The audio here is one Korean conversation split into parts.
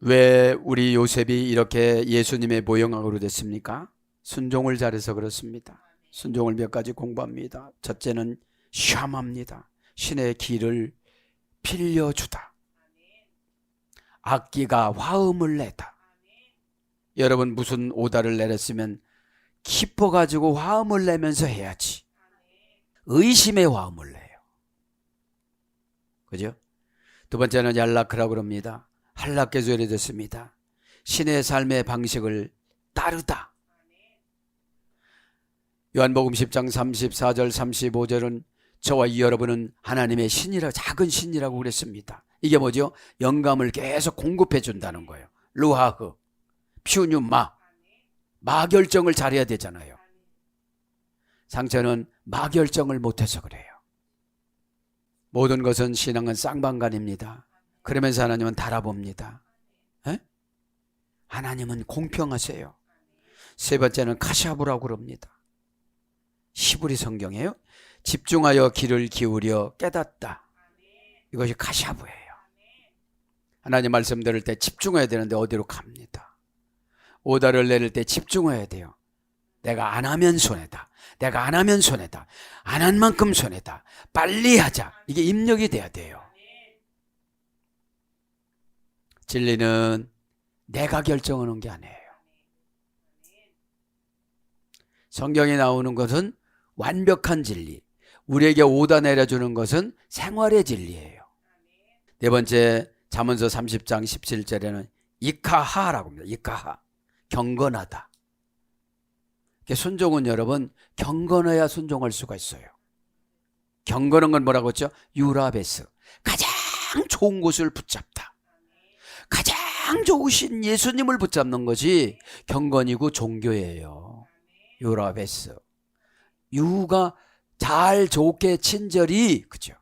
왜 우리 요셉이 이렇게 예수님의 모형으로 됐습니까? 순종을 잘해서 그렇습니다. 순종을 몇 가지 공부합니다. 첫째는 샴합니다. 신의 길을 빌려주다. 악기가 화음을 내다. 여러분 무슨 오다를 내렸으면 기뻐 가지고 화음을 내면서 해야지. 의심의 화음을 내요. 그죠? 두 번째는 얄라크라고 그럽니다. 한락계절이 됐습니다. 신의 삶의 방식을 따르다. 요한복음 10장 34절 35절은 저와 여러분은 하나님의 신이라 작은 신이라고 그랬습니다. 이게 뭐죠? 영감을 계속 공급해 준다는 거예요. 루하흐, 퓨뉴마, 마 결정을 잘해야 되잖아요. 상처는 마 결정을 못해서 그래요. 모든 것은 신앙은 쌍방간입니다. 그러면서 하나님은 달아봅니다. 에? 하나님은 공평하세요. 세 번째는 카샤브라고 그럽니다. 시브리 성경이에요. 집중하여 귀를 기울여 깨닫다. 이것이 카샤브예요. 하나님 말씀 들을 때 집중해야 되는데 어디로 갑니다. 오다를 내릴 때 집중해야 돼요. 내가 안 하면 손해다. 내가 안 하면 손해다. 안 한 만큼 손해다. 빨리 하자. 이게 입력이 돼야 돼요. 진리는 내가 결정하는 게 아니에요. 성경에 나오는 것은 완벽한 진리. 우리에게 오다 내려주는 것은 생활의 진리예요. 네 번째 잠언서 30장 17절에는 이카하라고 합니다. 이카하. 경건하다. 순종은 여러분 경건해야 순종할 수가 있어요. 경건한 건 뭐라고 했죠? 유라베스. 가장 좋은 곳을 붙잡다. 가장 좋으신 예수님을 붙잡는 것이 경건이고 종교예요. 유라베스. 유가 잘 좋게 친절히 그죠?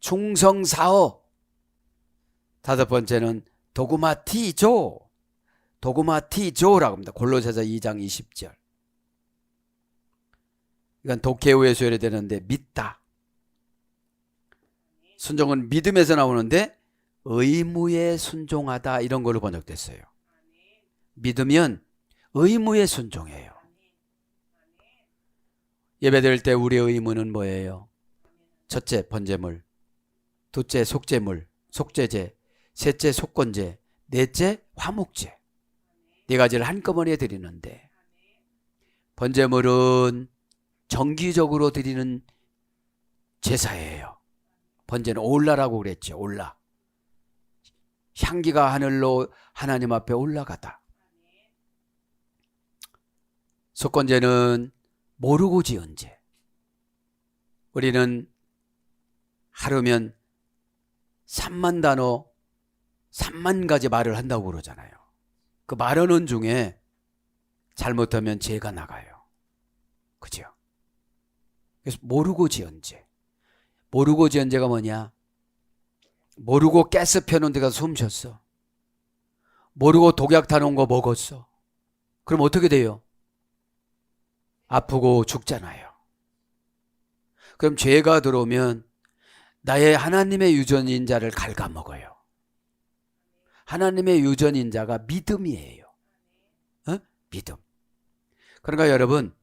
충성사어. 다섯 번째는 도구마티조. 도구마티조라고 합니다. 골로새서 2장 20절. 이건 독해오에 소열이 되는데 믿다. 순종은 믿음에서 나오는데 의무에 순종하다 이런 걸로 번역됐어요. 믿으면 의무에 순종해요. 예배드릴 때 우리의 의무는 뭐예요? 첫째 번제물, 둘째 속제물, 속제제, 셋째 속건제, 넷째 화목제. 네 가지를 한꺼번에 드리는데 번제물은 정기적으로 드리는 제사예요. 번제는 올라라고 그랬죠. 올라. 향기가 하늘로 하나님 앞에 올라가다. 속건제는 모르고 지은 죄. 우리는 하루면 3만 단어, 3만 가지 말을 한다고 그러잖아요. 그 말하는 중에 잘못하면 죄가 나가요. 그죠? 그래서 모르고 지은 죄. 모르고 지은 죄가 뭐냐? 모르고 가스 펴놓은 데가 숨 쉬었어. 모르고 독약 타놓은 거 먹었어. 그럼 어떻게 돼요? 아프고 죽잖아요. 그럼 죄가 들어오면 나의 하나님의 유전인자를 갉아먹어요. 하나님의 유전인자가 믿음이에요. 어? 믿음. 그러니까 여러분,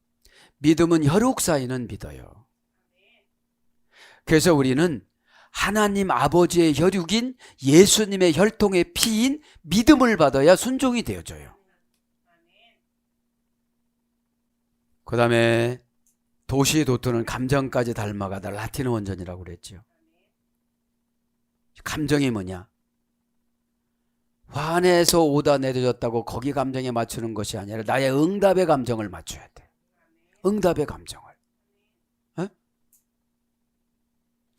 믿음은 혈육 사이는 믿어요. 그래서 우리는 하나님 아버지의 혈육인 예수님의 혈통의 피인 믿음을 받아야 순종이 되어져요. 그 다음에 도시 도토는 감정까지 닮아가다 라틴어 원전이라고 그랬죠. 감정이 뭐냐? 화내서 오다 내려졌다고 거기 감정에 맞추는 것이 아니라 나의 응답의 감정을 맞춰야 돼. 응답의 감정을. 어?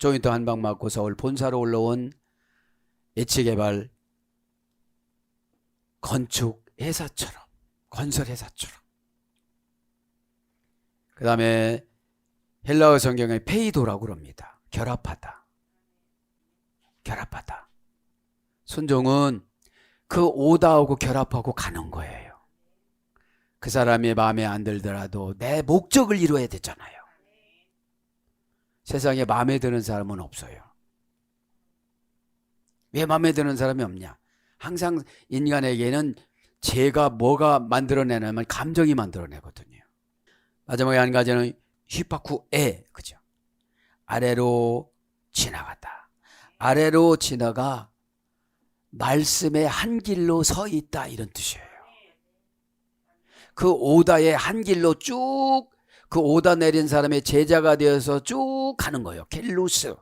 조인트 한방 맞고 서울 본사로 올라온 예치개발 건축 회사처럼 건설 회사처럼 그 다음에 헬라어 성경에 페이도라고 그럽니다. 결합하다. 결합하다. 순종은 그 오다하고 결합하고 가는 거예요. 그 사람이 마음에 안 들더라도 내 목적을 이루어야 되잖아요. 세상에 마음에 드는 사람은 없어요. 왜 마음에 드는 사람이 없냐? 항상 인간에게는 죄가 뭐가 만들어내냐면 감정이 만들어내거든요. 마지막에 한 가지는 휘파쿠에 그죠? 아래로 지나갔다. 아래로 지나가 말씀의 한 길로 서 있다 이런 뜻이에요. 그 오다의 한 길로 쭉 그 오다 내린 사람의 제자가 되어서 쭉 가는 거예요. 켈루스.